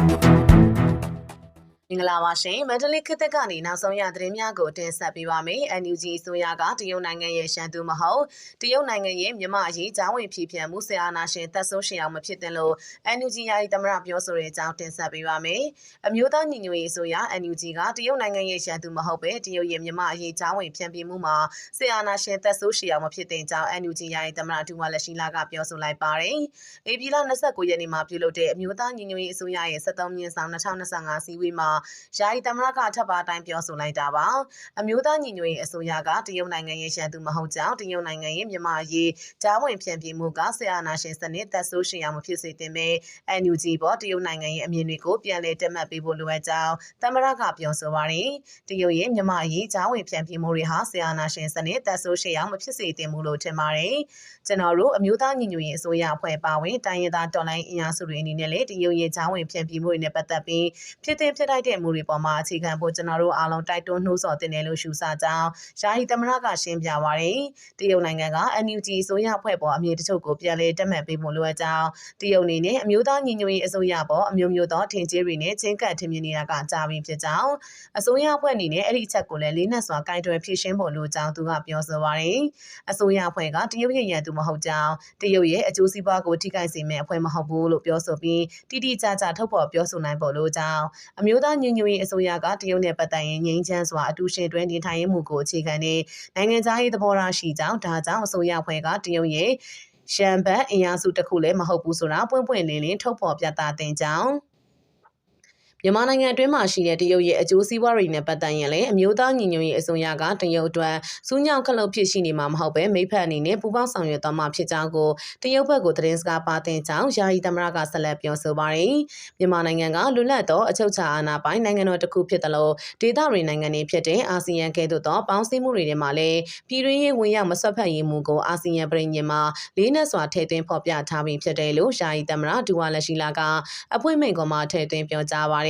Thank you. မင်္ဂလာပါရှင်မန္တလေးခေတ်သက်ကနေနောက်ဆုံးရသတင်းများကိုတင်ဆက်ပေးပါမယ်။ NUG အစိုးရကတရုတ်နိုင်ငံရဲ့ရှမ်းသူမဟုတ်တရုတ်နိုင်ငံရဲ့မြန်မာအရေးကြားဝင်ဖြည့်ဖြန်မှုဆရာနာရှင်သက်ဆိုးရှင်အောင်မဖြစ်တင်လို့ NUG ယာယီသမရပြောဆိုတဲ့အကြောင်းတင်ဆက်ပေးပါမယ်။အမျိုးသားညီညွတ်ရေးအစိုးရ NUG ကတရုတ်နိုင်ငံရဲ့ရှမ်းသူမဟုတ်ပဲတရုတ်ရဲ့မြန်မာအရေးကြားဝင်ဖြန့်ပြမှုမှာဆရာနာရှင်သက်ဆိုးရှင်အောင်မဖြစ်တင်ကြောင်း NUG ယာယီသမရဒူဝါလက်ရှိလာကပြောဆိုလိုက်ပါတယ်။ဧပြီလ29ရက်နေ့မှာပြုလုပ်တဲ့အမျိုးသားညီညွတ်ရေးအစိုးရရဲ့73မြင်းဆောင်2025စီးဝေးမှာယာယီသမရကထပ်ပါတိုင်းပြောဆိုလိုက်တာပါအမျိုးသားညီညွတ်ရေးအစိုးရကတရုတ်နိုင်ငံရဲ့ရန်သူမဟုတ်ကြောင်းတရုတ်နိုင်ငံရဲ့မြန်မာရေးကြားဝင်ဖြန့်ပြမှုကဆရာနာရှင်စနစ်သက်ဆိုးရှင်အောင်မဖြစ်စေသင့်ပဲ NUG ပေါ်တရုတ်နိုင်ငံရဲ့အမြင်တွေကိုပြန်လည်တက်မှတ်ပေးဖို့လိုအပ်ကြောင်းသမရကပြောဆိုပါတယ်တရုတ်ရဲ့မြန်မာရေးကြားဝင်ဖြန့်ပြမှုတွေဟာဆရာနာရှင်စနစ်သက်ဆိုးရှင်အောင်မဖြစ်စေသင့်ဘူးလို့ထင်ပါတယ်ကျွန်တော်တို့အမျိုးသားညီညွတ်ရေးအစိုးရအဖွဲ့ပါဝင်တိုင်းရင်းသားတော်လိုင်းအင်အားစုတွေအနေနဲ့လည်းတရုတ်ရဲ့ကြားဝင်ဖြန့်ပြမှုတွေနဲ့ပတ်သက်ပြီးဖြစ်တင်ဖြစ်တိုက်တဲ့မှုတွေပေါ်မှာအခြေခံဖို့ကျွန်တော်တို့အားလုံးတိုက်တွန်းနှိုးဆော်တင်တယ်လို့ရှုဆကြောင်းယာယီသမရကရှင်းပြပါရယ်တရုတ်နိုင်ငံက NUG အစိုးရအဖွဲ့ပေါ်အမြင့်တချို့ကိုပြန်လည်တက်မှတ်ပေးဖို့လိုအပ်ကြောင်းတရုတ်အနေနဲ့အမျိုးသားညီညွတ်ရေးအစိုးရပေါ်အမျိုးမျိုးသောထင်ကြေးတွေနဲ့ချင်းကပ်ထင်မြင်နေတာကကြာပြီဖြစ်ကြောင်းအစိုးရအဖွဲ့အနေနဲ့အဲ့ဒီအချက်ကိုလည်းလေးနက်စွာကင်တွယ်ဖြည့်ရှင်းဖို့လိုကြောင်းသူကပြောဆိုပါရယ်အစိုးရအဖွဲ့ကတရုတ်ရဲ့ရန်သူမဟုတ်ကြောင်းတရုတ်ရဲ့အကျိုးစီးပွားကိုထိခိုက်စေမယ့်အဖွဲ့မဟုတ်ဘူးလို့ပြောဆိုပြီးတိတိကျကျထုတ်ဖော်ပြောဆိုနိုင်ဖို့လိုကြောင်းအမျိုးသားညီညွတ်ရေးအစိုးရကတရုတ်နဲ့ပတ်သက်ရင်ငြိမ်းချမ်းစွာအတူရှင်တွဲနေထိုင်မှုကိုအခြေခံတဲ့နိုင်ငံသားရေးသဘောထားရှိကြောင်းဒါကြောင့်အစိုးရအဖွဲ့ကတရုတ်ရဲ့ရှမ်ဘတ်အင်အားစုတစ်ခုလည်းမဟုတ်ဘူးဆိုတာပွင့်ပွင့်လင်းလင်းထုတ်ဖော်ပြသတင်ကြောင်း မြန်မာနိုင်ငံအတွင်းမှာရှိတဲ့တရုတ်ရဲ့အကျိုးစီးပွားတွေနဲ့ပတ်သက်ရင်လည်းအမျိုးသားညီညွတ်ရေးအစိုးရကတရုတ်အတွက်စူးညောင်ခလုတ်ဖြစ်ရှိနေမှာမဟုတ်ပဲမိဖက်အနေနဲ့ပူးပေါင်းဆောင်ရွက်သွားမှာဖြစ်ကြောင်းကိုတရုတ်ဘက်ကိုသတင်းစကားပါတင်ကြောင်းယာယီသမရကဆက်လက်ပြောဆိုပါတယ်။မြန်မာနိုင်ငံကလွတ်လပ်သောအချုပ်အခြာအာဏာပိုင်နိုင်ငံတော်တစ်ခုဖြစ်တယ်လို့ဒေသတွေနိုင်ငံတွေဖြစ်တဲ့အာဆီယံကဲ့သို့သောပေါင်းစည်းမှုတွေထဲမှာလည်းပြည်တွင်းရေးဝင်ရောက်မဆွတ်ဖက်ရေးမှုကိုအာဆီယံပြည်ညင်မှာလေးနက်စွာထည့်သွင်းဖော်ပြထားပြီးဖြစ်တယ်လို့ယာယီသမရဒူဝါလက်ရှိလာကအဖွင့်မိန့်ခွန်းမှာထည့်သွင်းပြောကြားပါတယ်။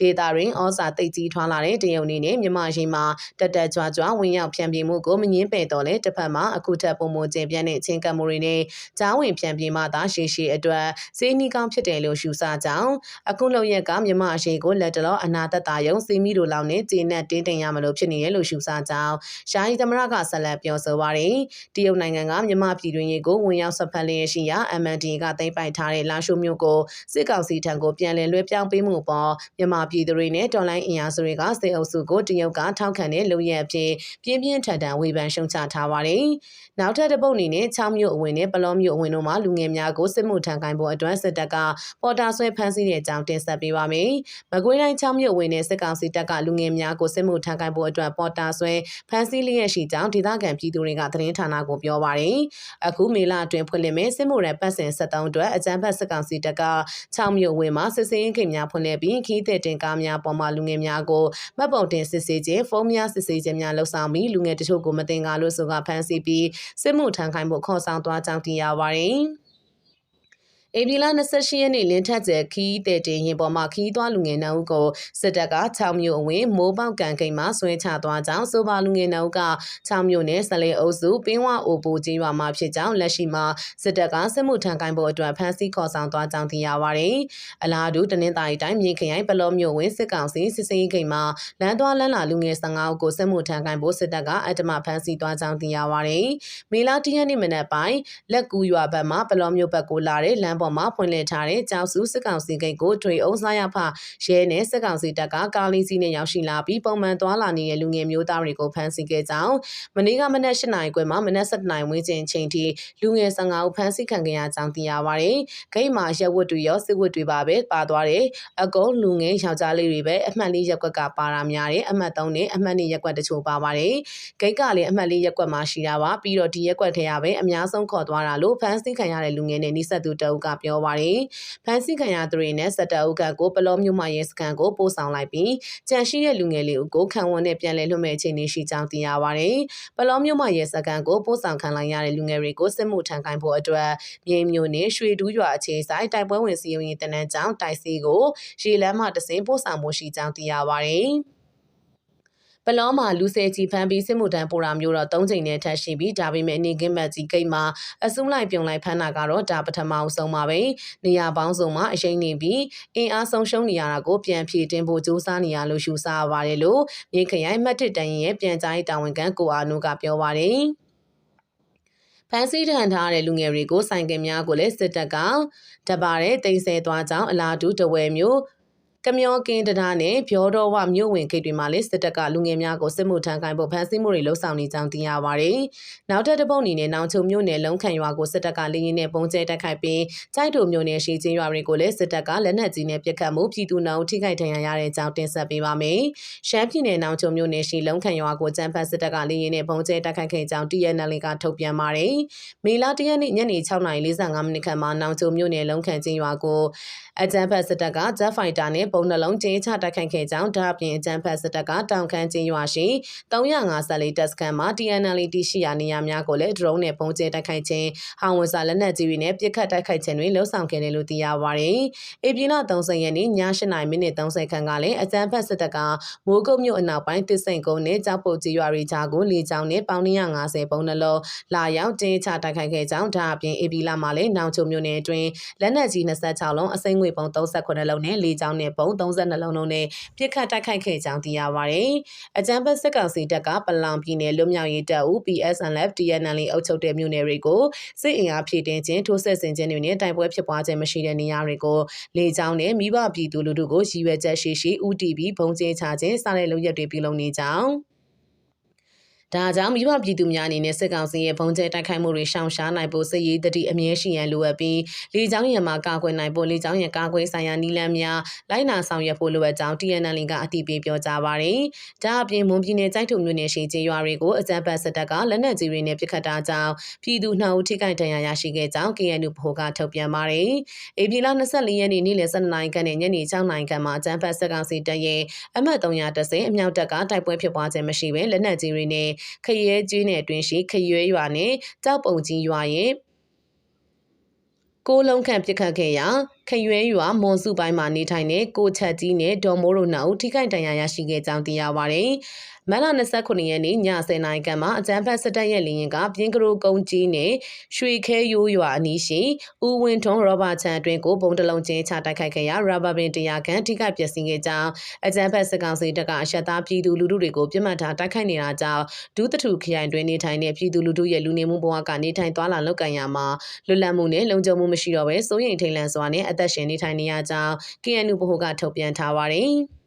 ဒေသတွင်ဩဇာသိပ်ကြီးထွားလာတဲ့တရုတ်အနေနဲ့မြန်မာရှိမှာတက်တက်ကြွကြွဝင်ရောက်ဖြန့်ပြမှုကိုမငင်းပယ်တော့လဲတစ်ဖက်မှာအခုထပ်ပုံမကျင်ပြန့်တဲ့ချင်းကပ်မှုတွေနဲ့ကြားဝင်ဖြန့်ပြမှသာရှေ့ရှေ့အတွက်စေနီကောင်းဖြစ်တယ်လို့ရှုဆကြောင်းအခုလုံရက်ကမြန်မာအရှိကိုလက်တလောအနာတတယုံစီမီတို့လောင်းနဲ့ဂျင်းနဲ့တင်းတင်ရမလို့ဖြစ်နေရလို့ရှုဆကြောင်းရှာယီသမရကဆက်လက်ပြောဆိုပါတယ်တရုတ်နိုင်ငံကမြန်မာပြည်တွင်ရေကိုဝင်ရောက်ဆက်ဖက်လျက်ရှိရာ MND ကသိမ်းပိုက်ထားတဲ့လာရှိုမျိုးကိုစစ်ကောင်စီထံကိုပြန်လည်လွှဲပြောင်းပေးမှုပေါ်မြန်မာပြည်သူတွေနဲ့တော်လိုင်းအင်အားစုတွေကစေအုပ်စုကိုတရုတ်ကထောက်ခံတဲ့လုပ်ရအဖြစ်ပြင်းပြင်းထန်ထန်ဝေဖန်ရှုံချထားပါတယ်။နောက်ထပ်တစ်ပုတ်အနေနဲ့6မြို့အဝင်နဲ့ပလောမြို့အဝင်တို့မှာလူငယ်များကိုစစ်မှုထမ်းကိုင်ဖို့အတွက်စစ်တပ်ကပေါ်တာဆွဲဖမ်းဆီးတဲ့အကြောင်းတင်ဆက်ပေးပါမယ်။မကွေးတိုင်း6မြို့အဝင်နဲ့စစ်ကောင်စီတပ်ကလူငယ်များကိုစစ်မှုထမ်းကိုင်ဖို့အတွက်ပေါ်တာဆွဲဖမ်းဆီးလျက်ရှိကြောင်းဒေသခံပြည်သူတွေကသတင်းဌာနကိုပြောပါတယ်။အခုမေလအတွင်းဖွင့်လှစ်မဲ့စစ်မှုရန်ပတ်စင်73အတွက်အကြမ်းဖက်စစ်ကောင်စီတပ်က6မြို့ဝင်မှာစစ်စင်းခင်များဖွင့်လှစ်ပြီးခီးတဲ့တင်ကားများပေါ်မှာလူငယ်များကိုမှတ်ပုံတင်စစ်ဆေးခြင်းဖုန်းများစစ်ဆေးခြင်းများလှုပ်ဆောင်ပြီးလူငယ်တချို့ကိုမတင်ကားလို့ဆိုကဖမ်းဆီးပြီးစစ်မှုထမ်းခိုင်းဖို့ခေါ်ဆောင်သွားကြောင်းသိရပါတယ်။ ဧပြီလ28ရက်နေ့လင်းထက်ကျဲခီးတဲ့တင်ရင်ပေါ်မှာခီးသွားလူငယ်နှုတ်ကိုစစ်တပ်က6မြို့အဝင်မိုးပေါက်ကန်ကိန်းမှာဆွဲချသွားကြောင်းဆိုပါလူငယ်နှုတ်က6မြို့နယ်ဆလေအုပ်စုပင်းဝအိုပူကြီးရွာမှာဖြစ်ကြောင်းလက်ရှိမှာစစ်တပ်ကစစ်မှုထမ်းကိုင်းဖို့အတွက်ဖမ်းဆီးခေါ်ဆောင်သွားကြောင်းသိရပါတယ်။အလားတူတနင်္သာရီတိုင်းမြေခရိုင်ပလောမြို့ဝင်စစ်ကောင်စီစစ်စေးကိန်းမှာလမ်းသွားလမ်းလာလူငယ်15ဦးကိုစစ်မှုထမ်းကိုင်းဖို့စစ်တပ်ကအတ္တမဖမ်းဆီးသွားကြောင်းသိရပါတယ်။မေလ10ရက်နေ့မနက်ပိုင်းလက်ကူရွာဘက်မှပလောမြို့ဘက်ကိုလာတဲ့လမ်းပေါ်မှာဖွင့်လှစ်ထားတဲ့ကြောက်စုစစ်ကောင်စီဂိတ်ကိုထွေအုံစားရဖရဲနဲ့စစ်ကောင်စီတပ်ကကားလေးစီးနဲ့ရောက်ရှိလာပြီးပုံမှန်သွားလာနေတဲ့လူငယ်မျိုးသားတွေကိုဖမ်းဆီးခဲ့ကြောင်းမနေ့ကမနက်၈နာရီခွဲမှာမနက်7နာရီဝန်းကျင်ချိန်ထိလူငယ်15ဦးဖမ်းဆီးခံခဲ့ရကြောင်းသိရပါတယ်။ဂိတ်မှာရက်ဝတ်တွေရောစစ်ဝတ်တွေပါပဲပါသွားတယ်။အကုန်လူငယ်ယောက်ျားလေးတွေပဲအမှတ်လေးရက်ကွက်ကပါတာများတယ်။အမှတ်3နဲ့အမှတ်2ရက်ကွက်တချို့ပါပါတယ်။ဂိတ်ကလည်းအမှတ်လေးရက်ကွက်မှာရှိတာပါ။ပြီးတော့ဒီရက်ကွက်ထဲကပဲအများဆုံးခေါ်သွားတာလို့ဖမ်းဆီးခံရတဲ့လူငယ်နဲ့နှိဆက်သူတအုပ်ကပြောပါတယ်။ဖမ်းဆီးခံရသူတွေနဲ့စက်တအုပ်ကကိုပလောမျိုးမရဲစခန်းကိုပို့ဆောင်လိုက်ပြီးကြန့်ရှိတဲ့လူငယ်လေးကိုခံဝန်နဲ့ပြန်လည်လွှတ်မဲ့အခြေအနေရှိကြောင်းသိရပါတယ်။ပလောမျိုးမရဲစခန်းကိုပို့ဆောင်ခံလိုက်ရတဲ့လူငယ်တွေကိုစစ်မှုထမ်းခိုင်းဖို့အတွက်မြေမျိုးနဲ့ရွှေတူးရွာအခြေဆိုင်တိုက်ပွဲဝင်စီရင်တနန်းကြောင်းတိုက်စီကိုရေလမ်းမှတစင်းပို့ဆောင်မှုရှိကြောင်းသိရပါတယ်။ ပလောမှာလူဆယ်ကြီးဖမ်းပြီးစစ်မှုထမ်းပို့တာမျိုးတော့၃ချိန်နဲ့ထပ်ရှိပြီးဒါပေမဲ့အနေကင်းမတ်ကြီးဂိတ်မှာအစုလိုက်ပြုံလိုက်ဖမ်းတာကတော့ဒါပထမအဆုံးပါပဲနေရာပေါင်းစုံမှာအရင်နေပြီးအင်အားဆုံးရှုံးနေရတာကိုပြန်ဖြည့်တင်ဖို့စူးစမ်းနေရလို့ရှုစားရပါတယ်လို့မြေခရိုင်မှတ်တစ်တန်ရင်ရဲ့ပြန်ကြားရေးတာဝန်ခံကိုအာနုကပြောပါတယ်ဖန်စီထန်ထားတဲ့လူငယ်တွေကိုဆိုင်ကယ်များကိုလည်းစစ်တပ်ကတပါတဲ့တိမ်ဆဲသွားကြောင်းအလားတူတဝဲမျိုး ကမျောကင်းတရားနဲ့ဖြောတော်ဝမြို့ဝင်ဂိတ်တွေမှာလည်းစစ်တပ်ကလူငယ်များကိုစစ်မှုထမ်းခိုင်းဖို့ဖမ်းဆီးမှုတွေလှုပ်ဆောင်နေကြောင်းသိရပါတယ်။နောက်ထပ်တစ်ပုတ်အနေနဲ့နောင်ချုံမြို့နယ်လုံးခံရွာကိုစစ်တပ်ကလေရင်နဲ့ပုံကျဲတက်ခိုက်ပြီးကြိုက်တို့မြို့နယ်ရှိချင်းရွာတွေကိုလည်းစစ်တပ်ကလက်နက်ကြီးနဲ့ပစ်ခတ်မှုပြည်သူနောင်ထိခိုက်ဒဏ်ရာရတဲ့အကြောင်းတင်ဆက်ပေးပါမယ်။ရှမ်းပြည်နယ်နောင်ချုံမြို့နယ်ရှိလုံးခံရွာကိုကြမ်းဖက်စစ်တပ်ကလေရင်နဲ့ပုံကျဲတက်ခိုက်ခဲ့ကြောင်း TNL ကထုတ်ပြန်ပါတယ်။မေလ၁ရက်နေ့ညနေ6:45မိနစ်ခန့်မှာနောင်ချုံမြို့နယ်လုံးခံချင်းရွာကို အကြမ်းဖက်စစ်တပ်ကဂျက်ဖိုက်တာနဲ့ပုံနှလုံးကျင်းချတိုက်ခိုက်ခဲ့ကြောင်းဒါအပြင်အကြမ်းဖက်စစ်တပ်ကတောင်ခမ်းချင်းရွာရှိ354တပ်စခန်းမှာ TNL တရှိရာနေရာများကိုလည်း drone နဲ့ပုံကျဲတိုက်ခိုက်ခြင်းဟောင်ဝန်စာလက်နက်ကြီးတွေနဲ့ပစ်ခတ်တိုက်ခိုက်ခြင်းတွေလှုပ်ဆောင်ခဲ့တယ်လို့သိရပါတယ်။ဧပြီလ30ရက်နေ့ည8:00မိနစ်30ခန်းကလည်းအကြမ်းဖက်စစ်တပ်ကမိုးကုတ်မြို့အနောက်ပိုင်းတစ်စိန်ကုန်းနဲ့ကြောက်ပုတ်ကြီးရွာတွေကြားကိုလေကြောင်းနဲ့ပေါင်150ပုံနှလုံးလာရောက်ကျင်းချတိုက်ခိုက်ခဲ့ကြောင်းဒါအပြင်ဧပြီလမှာလည်းနောင်ချုံမြို့နယ်အတွင်းလက်နက်ကြီး26လုံးအစိမ်းငွေပုံ38လုံးနဲ့လေကြောင်းနဲ့ပုံ32လုံးလုံးနဲ့ပြစ်ခတ်တိုက်ခိုက်ခဲ့ကြောင်းသိရပါတယ်။အကြံဖက်စစ်ကောင်စီတပ်ကပလောင်ပြည်နယ်လွတ်မြောက်ရေးတပ်ဦး PSNF TNL အုပ်ချုပ်တဲ့မြို့နယ်တွေကိုစစ်အင်အားဖြည့်တင်းခြင်းထိုးဆက်ဆင်ခြင်းတွေနဲ့တိုက်ပွဲဖြစ်ပွားခြင်းမရှိတဲ့နေရာတွေကိုလေကြောင်းနဲ့မိဘပြည်သူလူထုကိုရည်ရွယ်ချက်ရှိရှိ UTB ဘုံကျင်းချခြင်းစတဲ့လုပ်ရက်တွေပြုလုပ်နေကြောင်း ဒါကြောင့်မိဘပြည်သူများအနေနဲ့စစ်ကောင်စီရဲ့ဘုံကျဲတိုက်ခိုက်မှုတွေရှောင်ရှားနိုင်ဖို့စစ်ရေးတတိအမြဲရှိရန်လိုအပ်ပြီးလေကြောင်းရံမှာကာကွယ်နိုင်ဖို့လေကြောင်းရံကာကွယ်ဆိုင်ရာနည်းလမ်းများလိုက်နာဆောင်ရွက်ဖို့လိုအပ်ကြောင်း TNL ကအတည်ပြုပြောကြားပါတယ်။ဒါအပြင်မွန်ပြည်နယ်ကြိုက်ထုံမြို့နယ်ရှိကျေးရွာတွေကိုအကြမ်းဖက်စစ်တပ်ကလက်နက်ကြီးတွေနဲ့ပစ်ခတ်တာကြောင့်ပြည်သူနှောက်ထိခိုက်ဒဏ်ရာရရှိခဲ့ကြောင်း KNU ဗဟိုကထုတ်ပြန်ပါတယ်။ဧပြီလ24ရက်နေ့နေ့လယ်12နာရီခန့်နဲ့ညနေ6နာရီခန့်မှာအကြမ်းဖက်စစ်ကောင်စီတပ်ရဲ့အမှတ်330အမြောက်တပ်ကတိုက်ပွဲဖြစ်ပွားခြင်းမရှိဘဲလက်နက်ကြီးတွေနဲ့ခရဲကျွေးနယ်အတွင်းရှိခရွဲရွာနဲ့ကြောက်ပုံကြီးရွာရဲ့ကိုလုံးခန့်ပြစ်ခတ်ခဲ့ရာခရွဲရွာမွန်စုပိုင်းမှာနေထိုင်တဲ့ကိုချက်ကြီးနဲ့ဒေါ်မိုးတို့နှစ်ဦးထိခိုက်ဒဏ်ရာရရှိခဲ့ကြောင်းသိရပါတယ်။ မန်လ29ရက်နေ့ည10:00နာရီခန့်မှာအကြမ်းဖက်စစ်တပ်ရဲ့လေရင်ကပြင်းကရိုကုန်းကြီးနဲ့ရွှေခဲရိုးရွာအနီးရှိဦးဝင်းထွန်းရောဘာချန်အတွင်းကိုဘုံတလုံးချင်းချတိုက်ခိုက်ခဲ့ရာရာဘာပင်တရားခန့်ထိခိုက်ပျက်စီးခဲ့ကြောင်းအကြမ်းဖက်စစ်ကောင်စီတပ်ကအရှက်သားပြည်သူလူထုတွေကိုပြစ်မှတ်ထားတိုက်ခိုက်နေတာကြောင့်ဒုသထုခရိုင်တွင်နေထိုင်တဲ့ပြည်သူလူထုရဲ့လူနေမှုဘဝကနေထိုင်သွားလာလုပ်ကိုင်ရမှာလွတ်လပ်မှုနဲ့လုံခြုံမှုမရှိတော့ဘဲစိုးရိမ်ထိတ်လန့်စွာနဲ့အသက်ရှင်နေထိုင်နေရကြောင်း KNU ဗဟိုကထုတ်ပြန်ထားပါတယ်။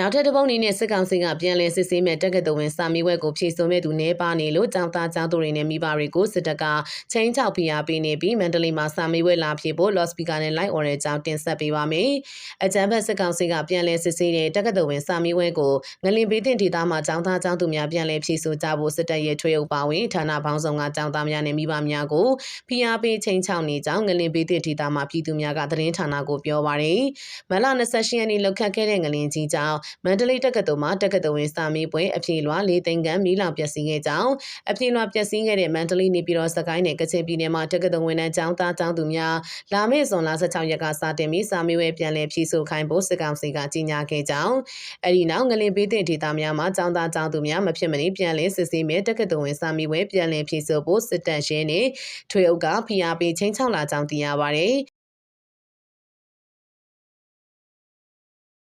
နောက်ထပ်တစ်ပုံအနေနဲ့စစ်ကောင်စီကပြန်လည်စစ်ဆေးမဲ့တက္ကသိုလ်ဝင်စာမေးပွဲကိုဖြေဆိုမဲ့သူနေပါနေလို့ကြောင်သားကြောင်သူတွေနဲ့မိဘတွေကိုစစ်တပ်ကချင်းချောက်ပြားပေးနေပြီးမန္တလေးမှာစာမေးပွဲလာဖြေဖို့ loss speaker နဲ့ live order ကြောင်းတင်ဆက်ပေးပါမယ်။အကြံဖက်စစ်ကောင်စီကပြန်လည်စစ်ဆေးတဲ့တက္ကသိုလ်ဝင်စာမေးပွဲကိုငလင်ပေးတင်ဒေသမှာကြောင်သားကြောင်သူများပြန်လည်ဖြေဆိုကြဖို့စစ်တပ်ရဲ့ထွေအုပ်ပါဝင်ဌာနပေါင်းစုံကကြောင်သားများနဲ့မိဘများကိုဖိအားပေးချင်းချောက်နေကြောင်းငလင်ပေးတင်ဒေသမှာပြည်သူများကသတင်းဌာနကိုပြောပါရယ်။မလ28ရက်နေ့လောက်ခတ်ခဲ့တဲ့ငလင်ကြီးကြောင့်မန္တလေးတက္ကသိုလ်မှာတက္ကသိုလ်ဝင်စာမေးပွဲအပြေလွှာ၄သိန်းခန့်မိလောင်ပျက်စီးခဲ့ကြောင်းအပြေလွှာပျက်စီးခဲ့တဲ့မန္တလေးနေပြည်တော်စကိုင်းနယ်ကချင်ပြည်နယ်မှာတက္ကသိုလ်ဝင်တန်းကျောင်းသားကျောင်းသူများလာမယ့်ဇွန်လ16ရက်ကစတင်ပြီးစာမေးပွဲပြန်လည်ဖြေဆိုခိုင်းဖို့စစ်ကောင်စီကကြေညာခဲ့ကြောင်းအဲဒီနောက်ငလင်ပေးတဲ့ဒေသများမှာကျောင်းသားကျောင်းသူများမဖြစ်မနေပြန်လည်စစ်ဆေးမဲ့တက္ကသိုလ်ဝင်စာမေးပွဲပြန်လည်ဖြေဆိုဖို့စစ်တပ်ရှင်းနဲ့ထွေအုပ်ကဖိအားပေးချင်းချောက်လာကြောင်းသိရပါတယ်